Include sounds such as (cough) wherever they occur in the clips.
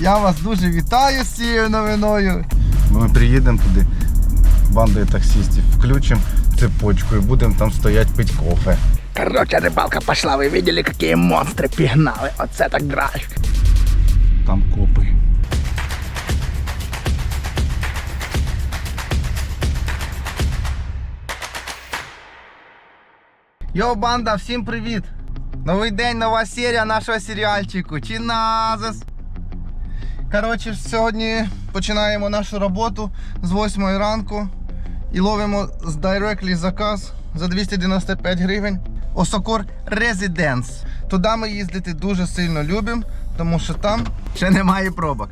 Я вас дуже вітаю з цією новиною. Ми приїдемо туди, бандою таксистів, включимо цепочку і будемо там стояти пити кофе. Короче, рыбалка пошла, вы видели, какие монстры пигнали? Оце так драйв. Там копи. Йо, банда, всім привіт! Новий день, нова серія нашого серіальчику. Чиназас. Коротше, сьогодні починаємо нашу роботу з 8 ранку і ловимо з Directly заказ за 295 гривень. Осокор Residence. Туди ми їздити дуже сильно любимо, тому що там ще немає пробок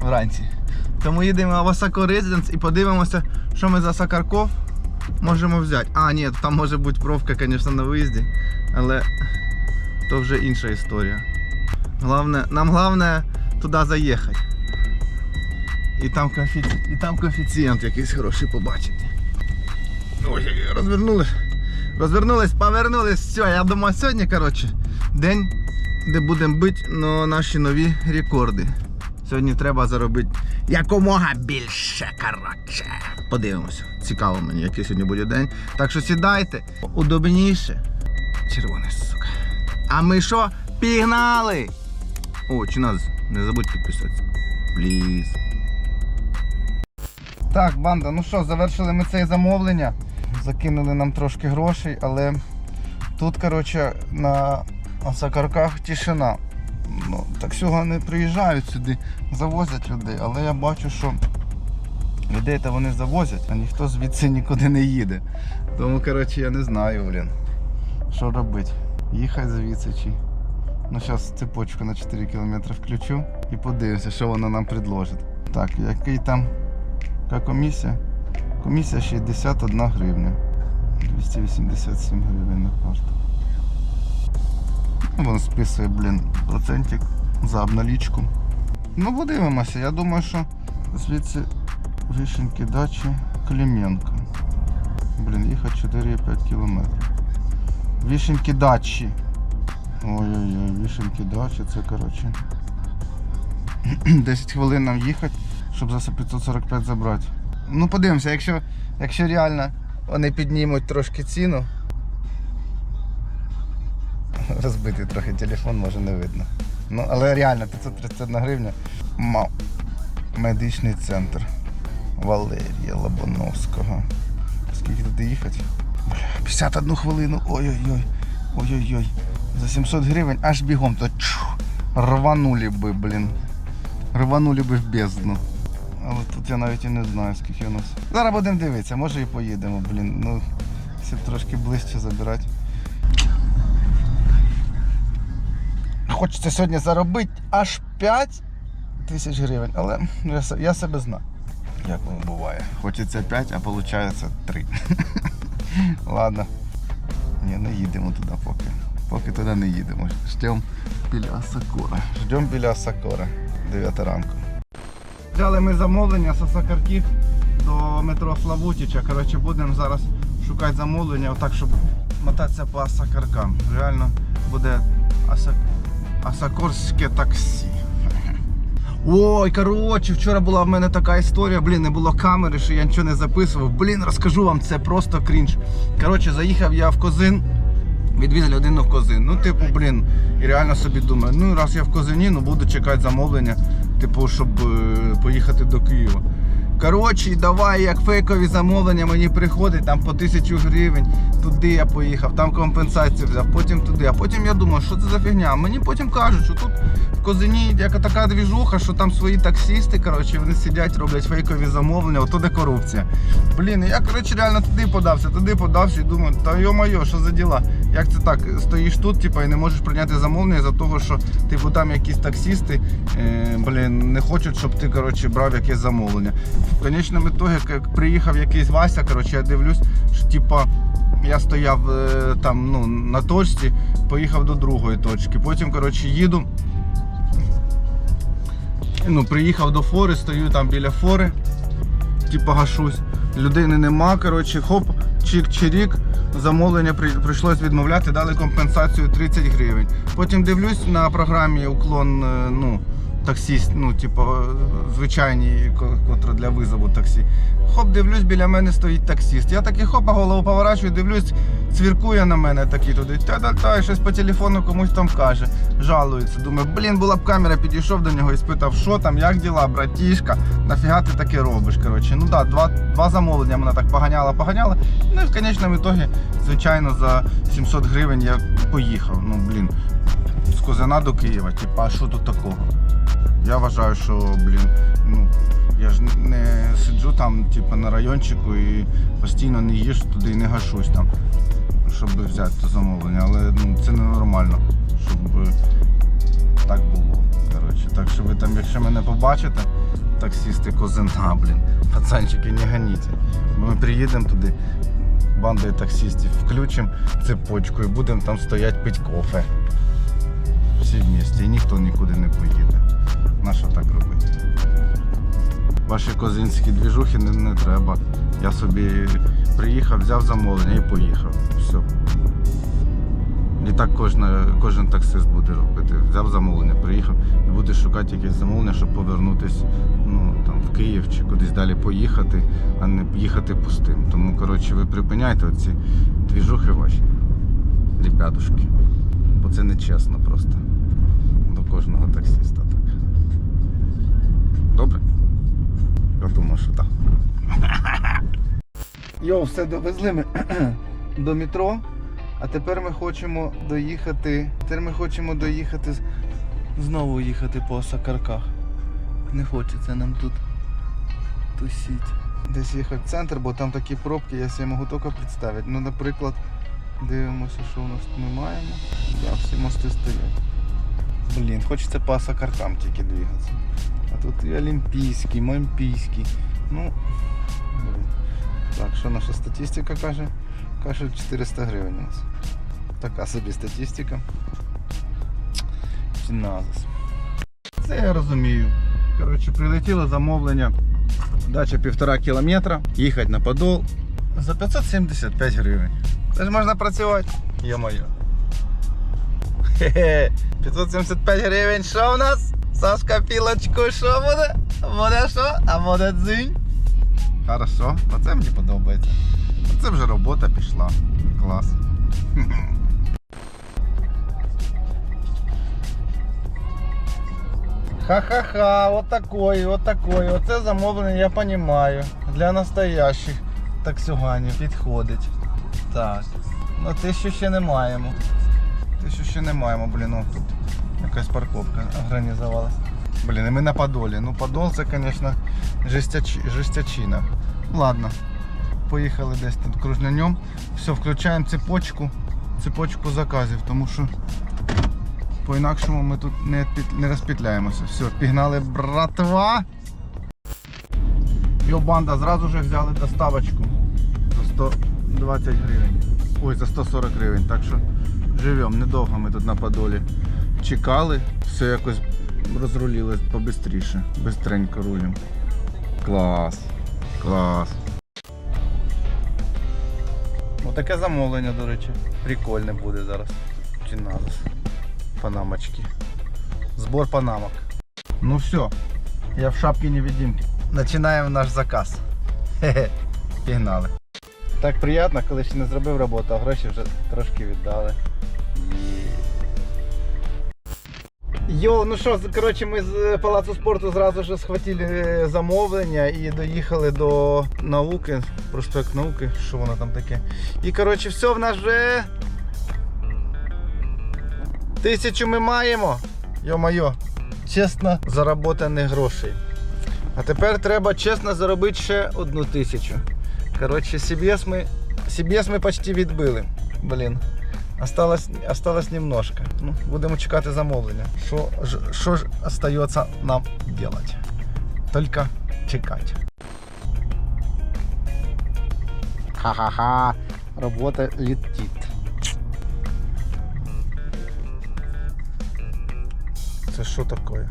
вранці. Тому їдемо в Осокор Residence і подивимося, що ми за Сакарков можемо взяти. А, ні, там може бути пробка, звісно, на виїзді, але то вже інша історія. Главне, нам головне туди заїхати. І там, коефіці... і там коефіцієнт якийсь хороший побачити. Ой, розвернулись. Розвернулись, повернулись. Все, я думаю, сьогодні, коротше, день, де будемо бити на наші нові рекорди. Сьогодні треба заробити якомога більше, коротше. Подивимося. Цікаво мені, який сьогодні буде день. Так що сідайте удобніше. Червоний, сука. А ми що? Пігнали! О, чи нас не забудь підписатися. Пліз. Так, банда, ну що, завершили ми це замовлення. Закинули нам трошки грошей, але тут, коротше, на Сакарках тишина. Ну, таксюга не приїжджають сюди, завозять людей, але я бачу, що людей то вони завозять, а ніхто звідси нікуди не їде. Тому, коротше, я не знаю, блін, що робити. Їхати звідси чи. Ну, зараз цепочку на 4 км включу і подивимося, що вона нам предложить. Так, який там комісія? Комісія 61 гривня. 287 гривень на карту. Ну, Вон списує, блін, процентик за обналічку. Ну, подивимося. Я думаю, що звідси вишеньки дачі Клименко. Блін, їхати 4,5 кілометрів. Вишеньки дачі. Ой-ой-ой, вишеньки дачі, це коротше. (clears throat) 10 хвилин нам їхати, щоб за 545 забрати. Ну подивимося, якщо, якщо реально вони піднімуть трошки ціну. (laughs) Розбитий трохи телефон, може не видно. Ну, але реально 531 гривня. Мав. Медичний центр Валерія Лобановського. Скільки туди їхати? 51 хвилину. Ой-ой-ой. Ой-ой-ой. За 700 гривень аж бігом то чу, рванули би, блін. Рванули би в бездну. Але тут я навіть і не знаю, скільки у нас. Зараз будемо дивитися, може і поїдемо, блін. Ну, якщо трошки ближче забирати. Хочеться сьогодні заробити аж 5 тисяч гривень, але ну, я, я себе знаю. Як воно буває. Хочеться 5, а виходить 3. (laughs) Ладно. Ні, не їдемо туди поки. Поки туди не їдемо. Ждемо біля Сакура. Ждемо біля Сакура. 9 ранку. Взяли ми замовлення з Осакарків до метро Славутіча. Коротше, будемо зараз шукати замовлення, отак, щоб мотатися по Осакаркам. Реально буде Осак... Осакорське таксі. Ой, коротше, вчора була в мене така історія, блін, не було камери, що я нічого не записував. Блін, розкажу вам, це просто крінж. Коротше, заїхав я в Козин, відвіз людину в Козин. Ну, типу, блін, і реально собі думаю, ну раз я в Козині, ну буду чекати замовлення, типу, щоб е, поїхати до Києва. Коротше, давай, як фейкові замовлення мені приходить, там по тисячу гривень, туди я поїхав, там компенсацію взяв, потім туди. А потім я думаю, що це за фігня. Мені потім кажуть, що тут в Козині яка така двіжуха, що там свої таксисти, коротше, вони сидять, роблять фейкові замовлення, ото де корупція. Блін, я коротше реально туди подався, туди подався і думаю, та йо-моє, що за діла? Як це так? Стоїш тут, типу, і не можеш прийняти замовлення за того, що типу там якісь таксисти, е, блін, не хочуть, щоб ти коротше, брав якесь замовлення. В конечному ітогі, як приїхав якийсь Вася, коротше, я дивлюсь, що типа. Я стояв е, там ну, на точці, поїхав до другої точки. Потім коротше, їду. Ну, приїхав до фори, стою там біля фори, типу гашусь. Людини нема, коротше, хоп, чик-чирік. Замовлення при- прийшлось відмовляти, дали компенсацію 30 гривень. Потім дивлюсь на програмі уклон е, ну, таксі, ну, типу, звичайні, ко- котре для визову таксі. Хоп, дивлюсь, біля мене стоїть таксіст. Я такий хопа, голову поворачую, дивлюсь, цвіркує на мене такий туди. Та-та-та, і щось по телефону комусь там каже. Жалується. Думаю, блін, була б камера, підійшов до нього і спитав, що там, як діла, братішка, нафіга ти таке робиш. Коротше, ну так, да, два, два замовлення мене так поганяла, поганяла. Ну і в конечному ітогі, звичайно, за 700 гривень я поїхав. Ну, блін, з Козина до Києва. Типа, а що тут такого? Я вважаю, що, блін, ну, я ж не сиджу там, типу, на райончику і постійно не їж туди і не гашусь там, щоб взяти це замовлення. Але ну, це ненормально, щоб так було. Коротше. Так що ви там, якщо мене побачите, таксісти Козина, блін, пацанчики, не ганіть. Ми приїдемо туди, бандою таксистів, включимо цепочку і будемо там стояти пить кофе. Всі вместе, і ніхто нікуди не поїде. На що так робити? Ваші козинські двіжухи не, не треба. Я собі приїхав, взяв замовлення і поїхав. Все. І так кожна, кожен таксист буде робити. Взяв замовлення, приїхав і буде шукати якесь замовлення, щоб повернутися ну, там, в Київ чи кудись далі поїхати, а не їхати пустим. Тому, коротше, ви припиняйте оці двіжухи ваші, ребятушки. Бо це не чесно просто. До кожного таксиста так. Добре? Я думаю, що так. (laughs) Йо, все довезли ми (clears throat) до метро. А тепер ми хочемо доїхати. Тепер ми хочемо доїхати знову їхати по Сакарках. Не хочеться нам тут тусіть. Десь їхати в центр, бо там такі пробки, я себе можу тільки представити. Ну, наприклад, дивимося, що у нас тут ми маємо. Да, всі мости стоять. Блін, хочеться по Сакаркам тільки двигатися. А тут і Олімпійський, Мампійський. Ну, блін. Так, що наша статистика каже? Каже 400 гривень у нас. Така собі статистика. Чи. Це я розумію. Коротше, прилетіло замовлення. Дача півтора кілометра. Їхати на Подол за 575 гривень. Це ж можна працювати. Йо-моє. Хе-хе. 575 гривень. Що у нас? Сашка пілочку, що буде? Буде що? А буде дзинь. Хорошо, оце мені подобається. Це вже робота пішла. Клас. (laughs) Ха-ха-ха, вот такой, вот такой. Оце замовлення, я розумію. Для настоящих таксюганів підходить. Так. Ну тисячу ще не маємо. Тисячу ще не маємо, блін, тут якась парковка організувалась. Блін, і ми на Подолі. Ну Подол це, звісно, жестяч... жестячина. Ладно. Поїхали десь тут кружнянем. Все, включаємо цепочку, цепочку заказів, тому що по-інакшому ми тут не, не розпітляємося. Все, пігнали братва. Йо, банда, зразу же взяли доставочку за 120 гривень. Ой, за 140 гривень. Так що живемо, недовго ми тут на Подолі. Чекали, все якось розрулилось побистріше. Бистренько рулем. Клас. Клас. Отаке замовлення, до речі. Прикольне буде зараз. Чи надо? Панамочки. Збор панамок. Ну все. Я в шапке невидимки. Починаємо наш заказ. Хе-хе. Пігнали. Так приємно, коли ще не зробив роботу, а гроші вже трошки віддали. Йо, ну що, коротше, ми з палацу спорту зразу ж схватили е, замовлення і доїхали до науки, проспект науки, що воно там таке. І коротше, все в нас вже. Тисячу ми маємо. Йо-майо, чесно заработаних грошей. А тепер треба чесно заробити ще одну тисячу. Коротше, CBS ми, CBS ми почти відбили. Блін. Осталось, осталось немножко. Ну, будемо чекати замовлення. Що ж, що ж остається нам делать? Только чекати. Ха-ха-ха. Робота летить. Це що таке?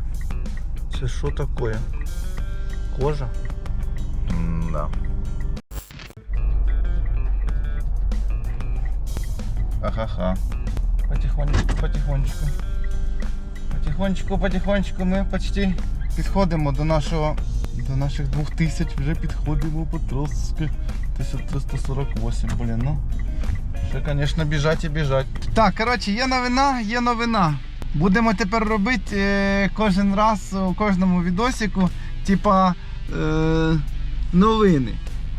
Це що таке? Кожа? Да. Ха-ха-ха. Потихонечку, потихонечку. Потихонечку. потихонечку, ми почти підходимо до нашого до наших 2000, вже підходимо потрошки. 1348, блін, ну. Ще, звісно, біжать і біжать. Так, коротше, є новина, є новина. Будемо тепер робити е, кожен раз у кожному відосику, типа е, новини.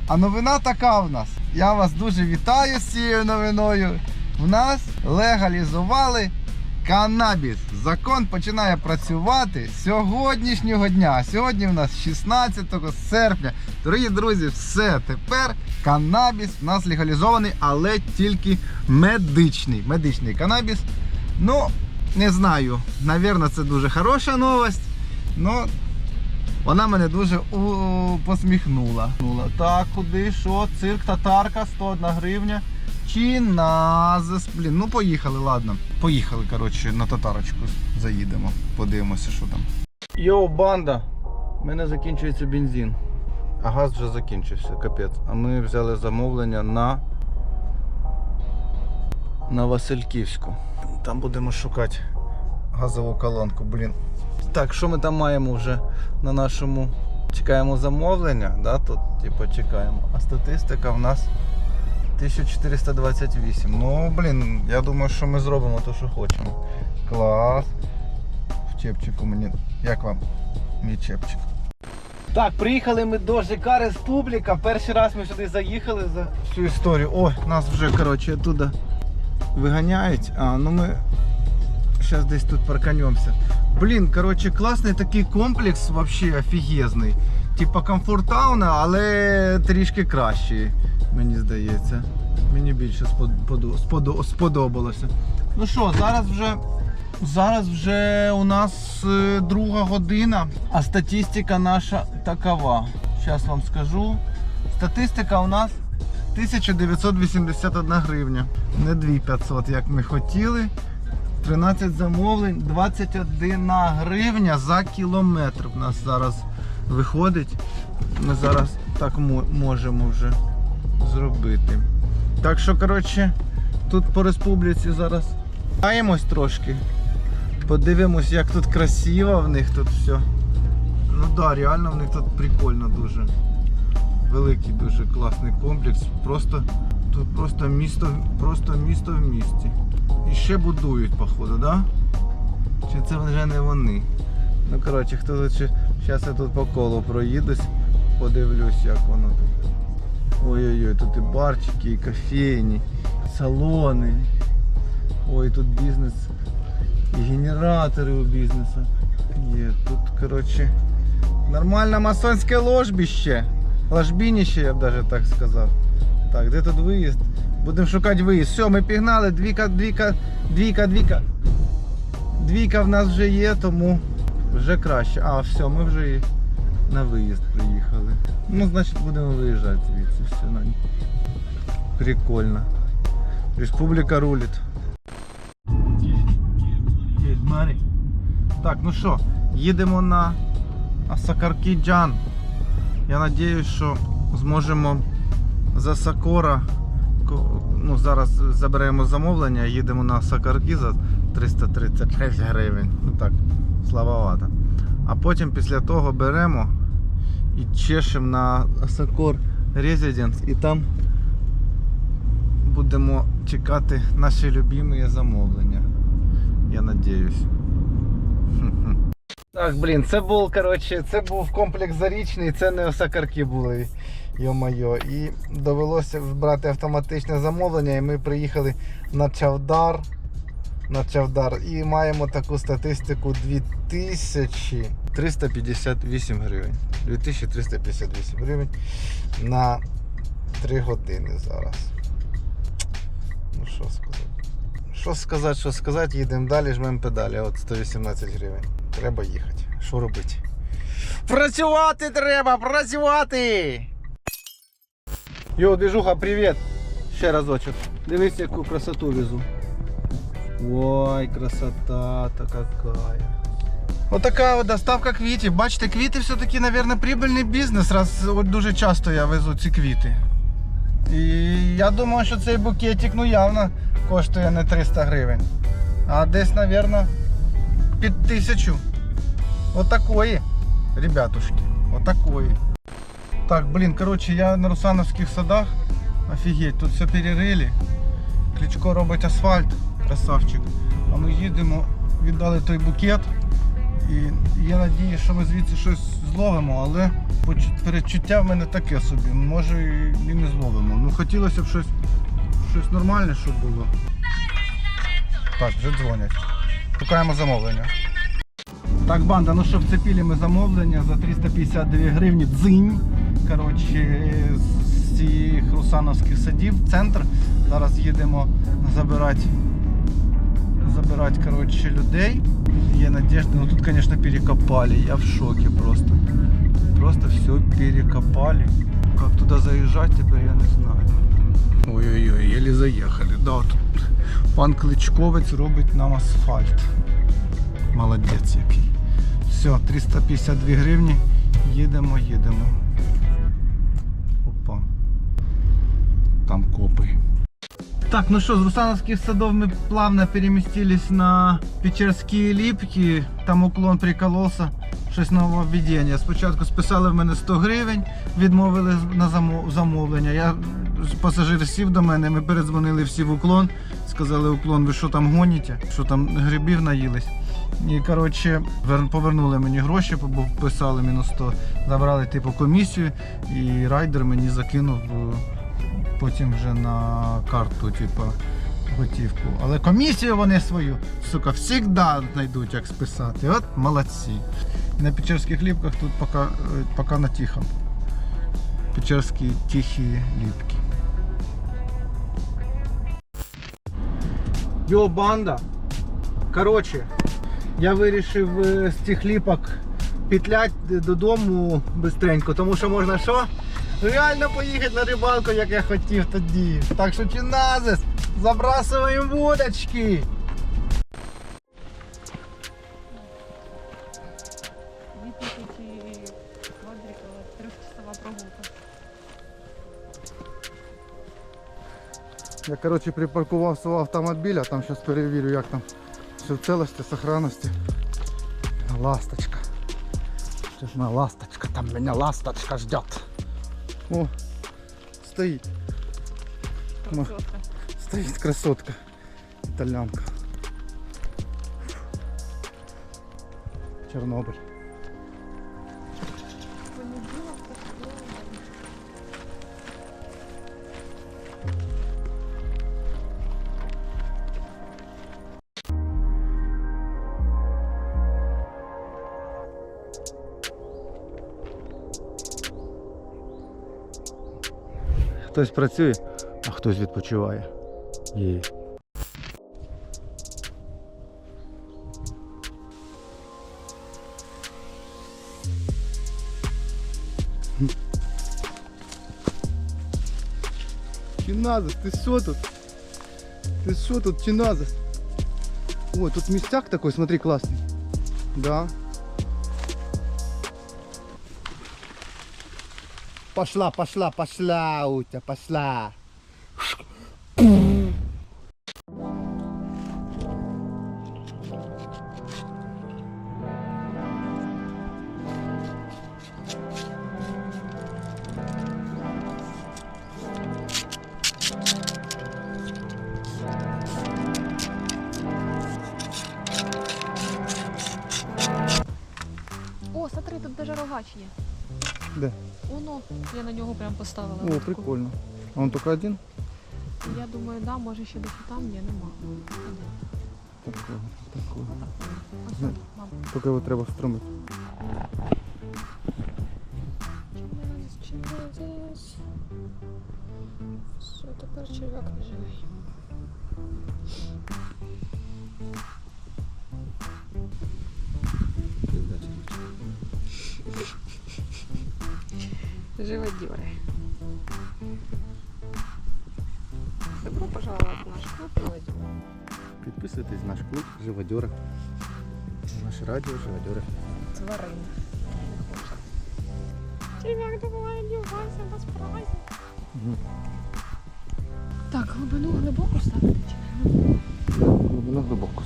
А новина така в нас. Я вас дуже вітаю з цією новиною. В нас легалізували канабіс. Закон починає працювати з сьогоднішнього дня. Сьогодні в нас 16 серпня. Дорогі друзі, все тепер канабіс в нас легалізований, але тільки медичний. Медичний канабіс. Ну, не знаю. Навірно, це дуже хороша новость. Ну, вона мене дуже посміхнула. Так, куди, що? Цирк, татарка, 101 гривня. Чи назис, блін, ну поїхали, ладно. Поїхали, коротше, на татарочку заїдемо, подивимося, що там. Йоу, банда! У мене закінчується бензин. А газ вже закінчився, капець. А ми взяли замовлення на. На Васильківську. Там будемо шукати газову колонку, блін. Так, що ми там маємо вже на нашому. Чекаємо замовлення, да, тут, типу, чекаємо. А статистика в нас 1428. Ну, блін, я думаю, що ми зробимо те, що хочемо. Клас. В чепчику мені. Як вам мій чепчик? Так, приїхали ми до ЖК Республіка. Перший раз ми сюди заїхали за всю історію. О, нас вже, коротше, оттуда виганяють. А, ну ми Сейчас десь тут парканемся. Блін, коротше, класний такий комплекс, вообще офігезний. Типа комфортауна, але трішки кращий, мені здається. Мені більше сподобалося. Ну що, зараз вже. Зараз вже у нас е, друга година, а статистика наша такова. Зараз вам скажу. Статистика у нас 1981 гривня. Не 2500, як ми хотіли. 13 замовлень, 21 гривня за кілометр в нас зараз виходить. Ми зараз так можемо вже зробити. Так що, коротше, тут по республіці зараз гаємось трошки. Подивимось, як тут красиво в них тут все. Ну так, да, реально в них тут прикольно дуже. Великий дуже класний комплекс. Просто тут просто місто, просто місто в місті. І ще будують, походу, да? Чи це вже не вони? Ну коротше, хто тут. Зараз я тут по колу проїдусь, подивлюсь, як воно тут. Ой-ой-ой, тут і барчики, і кофейні, салони. Ой, тут бізнес. І генератори у бізнесу. Є. Тут, коротше, нормальне масонське ложбище. Ложбініще, я б навіть так сказав. Так, де тут виїзд? Будемо шукати виїзд. Все, ми пігнали, двіка, двіка, двіка, двіка. Двіка в нас вже є, тому вже краще. А, все, ми вже і на виїзд приїхали. Ну, значить будемо виїжджати звідси. Все, на... Прикольно. Республіка рулить. Так, ну що, їдемо на Сакаркіджан. Я сподіваюся, що зможемо за Сакора. Ну, зараз заберемо замовлення, їдемо на Сакарки за 336 гривень. Ну так, слабовато. А потім після того беремо і чешемо на Сакор Residence і там будемо чекати наші любимі замовлення. Я надіюсь. (laughs) Так, блін, це був, коротше, це був комплекс зарічний, це не осакарки були. Йо-моє. І довелося брати автоматичне замовлення, і ми приїхали на Чавдар. На Чавдар і маємо таку статистику 2358 гривень. 2358 гривень на 3 години зараз. Ну що сказати. Що сказати, що сказати, їдемо далі, жмемо педалі. От 118 гривень. Треба їхати. Що робити? Працювати треба! Працювати! Йо, движуха, привіт! Ще разочок. Дивись, яку красоту везу. Ой, красота-то какая. Вот така от доставка квітів. Бачите, квіти все-таки, мабуть, прибильний бізнес, раз от дуже часто я везу ці квіти. І я думаю, що цей букетик ну явно коштує не 300 гривень. А десь, мабуть, під тисячу. Отакої, ребятушки. Отакої. Так, блін, коротше, я на Русановських садах. Офігеть, тут все перерили. Кличко робить асфальт, красавчик. А ми їдемо, віддали той букет. І є надія, що ми звідси щось зловимо, але передчуття в мене таке собі. Може і не зловимо. Ну хотілося б щось, щось нормальне, щоб було. Так, вже дзвонять. Шукаємо замовлення. Так, банда, ну що, вцепили ми замовлення за 352 гривні дзинь. Коротше, з цих русановських садів, центр. Зараз їдемо забирати забирать, короче, людей. Є надежда. Ну тут, конечно, перекопали. Я в шоке просто. Просто все перекопали. Как туда заезжать, теперь я не знаю. Ой-ой-ой, еле заехали. Да, тут пан Кличковець робить нам асфальт. Молодець який. Все, 352 гривні. Їдемо, їдемо. Опа. Там копи. Так, ну что, с Русановских садов мы плавно переместились на Печерські ліпки. Там уклон прикололся. Щось нововведення. Спочатку списали в мене 100 гривень, відмовили на замовлення. Я пасажир сів до мене, ми передзвонили всі в уклон. Сказали, уклон, ви що там гоніте? Що там грибів наїлись? І коротше, вер- повернули мені гроші, бо писали мінус 100. Забрали типу комісію, і райдер мені закинув. Потім вже на карту, типу, готівку. Але комісію вони свою, сука, завжди знайдуть, як списати. От молодці. На Печерських ліпках тут поки, е, поки на тихом. Печерські тихі ліпки. Йо, банда. Коротше, я вирішив е, з цих ліпок петлять додому бистренько, тому що можна що? Реально поїхати на рибалку, як я хотів тоді. Так що чиназис, забрасуємо вудочки. Я коротше припаркував свого автомобіля, там зараз перевірю, як там все в целості, сохранності. Ласточка. Моя ласточка, там меня ласточка ждет. О, стоїть. Красотка. Стоит красотка. Итальянка. Чернобыль. Хтось працює, а хтось відпочиває. Є. Чиназис, ти що тут? Ти що тут, Чиназис? Ой, тут містяк такой, смотри, классный. Да. Пошла, пошла, пошла, Утя, пошла. Он только один? Я думаю, да, може ще десь там, ні, нема. Такого, такого. Ось тут, мам. Тільки його треба встромити. Все, тепер черв'як не живий. Живодеры. Добро пожаловать в наш клуб живодеров. Підписуйтесь на наш клуб Живодьори. Наше радіо Живодьори. Тварин. Черв'як, давай одівайся, без праздник. Так, глибину глибоко ставити чи не глибоко? Глибина глибоко.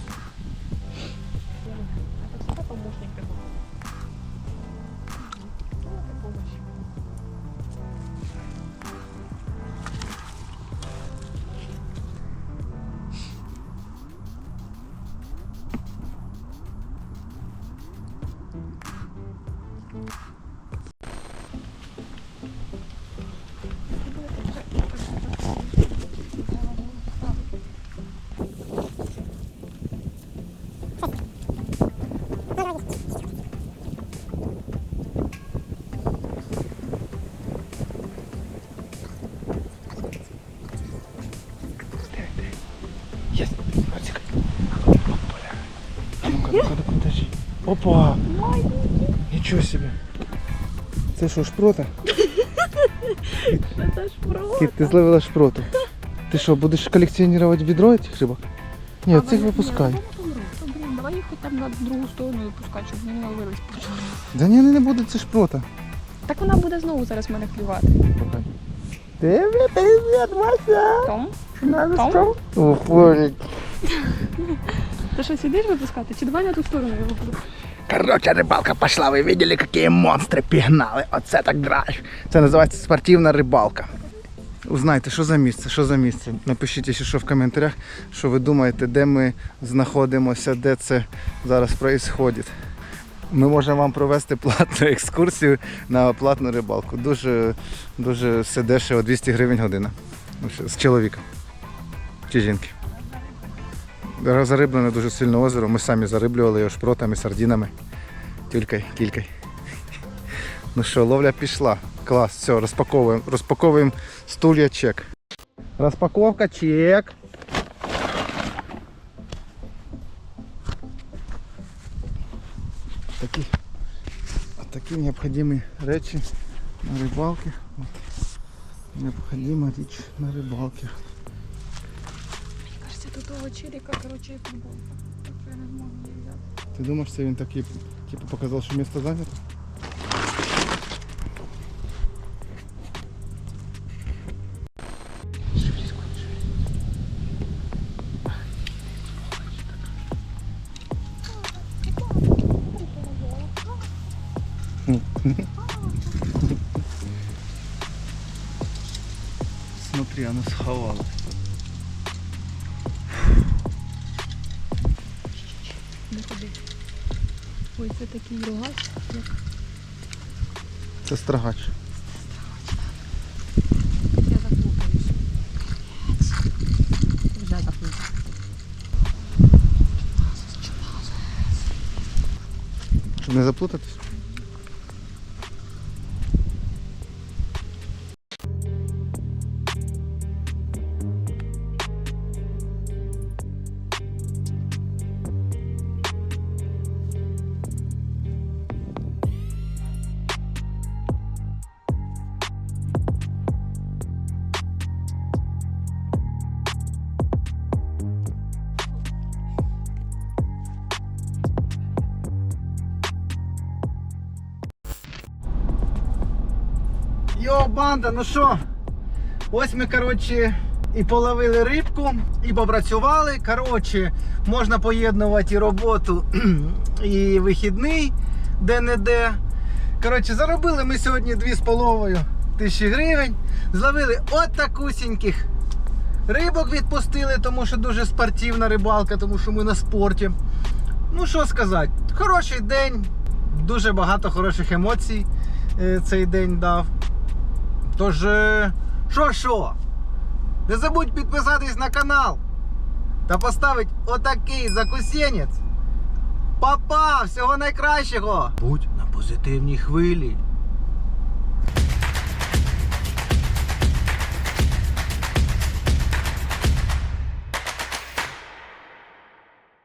Есть. Ротик. А ну-ка, ну-ка, ну-ка, подожди. Опа! Ничего себе. Це що, шпрота? Це шпрота. Кіт, Ты зловила шпроту. Ти що, будеш колекціонувати відро цих рибок? Ні, цих а, випускай. Давай їх там на другу сторону випускати, щоб не ловились. Да ні, ну не будет це шпрота. Так вона буде знову зараз мене клювати. Ти, ты, ти, бля, Том? Надо Том? О, Флорик. Ти що сидиш випускати? Чи давай на ту сторону його буду? Короче, рыбалка пошла, вы видели, какие монстры пигнали? Оце так драйв. Це називається спортивна рибалка. Узнайте, що за місце, що за місце. Напишіть, якщо що в коментарях, що ви думаєте, де ми знаходимося, де це зараз відбувається. Ми можемо вам провести платну екскурсію (laughs) на платну рибалку. Дуже, дуже все дешево, 200 гривень година. Ну, що, З чоловіка. Чи жінки. Зариблене дуже сильне озеро. Ми самі зариблювали його шпротами, сардінами. Тюлькой, кількой. Ну що, ловля пішла. Клас, все, розпаковуємо. Розпаковуємо стулья чек. Розпаковка чек. Такі, такі необхідні речі на рибалці. От. Необхідна річ на рибалці. Тут того челіка, короче, і футболка. Так я не зможу її взяти. Ти думаєш, це він такий, типу, показав, що місто зайнято? Це страгач. я заплутаюсь. Вже заплутаюсь. Щоб не заплутатись. Банда, ну що? Ось ми, коротше, і половили рибку, і попрацювали. Коротше, можна поєднувати і роботу, (clears throat) і вихідний де-не-де. Коротше, заробили ми сьогодні 2,5 тисячі гривень. Зловили от такусіньких рибок відпустили, тому що дуже спортивна рибалка, тому що ми на спорті. Ну що сказати, хороший день, дуже багато хороших емоцій е, цей день дав. Тож, е, що що? Не забудь підписатись на канал та поставити отакий закусенець. Папа, всього найкращого! Будь на позитивній хвилі.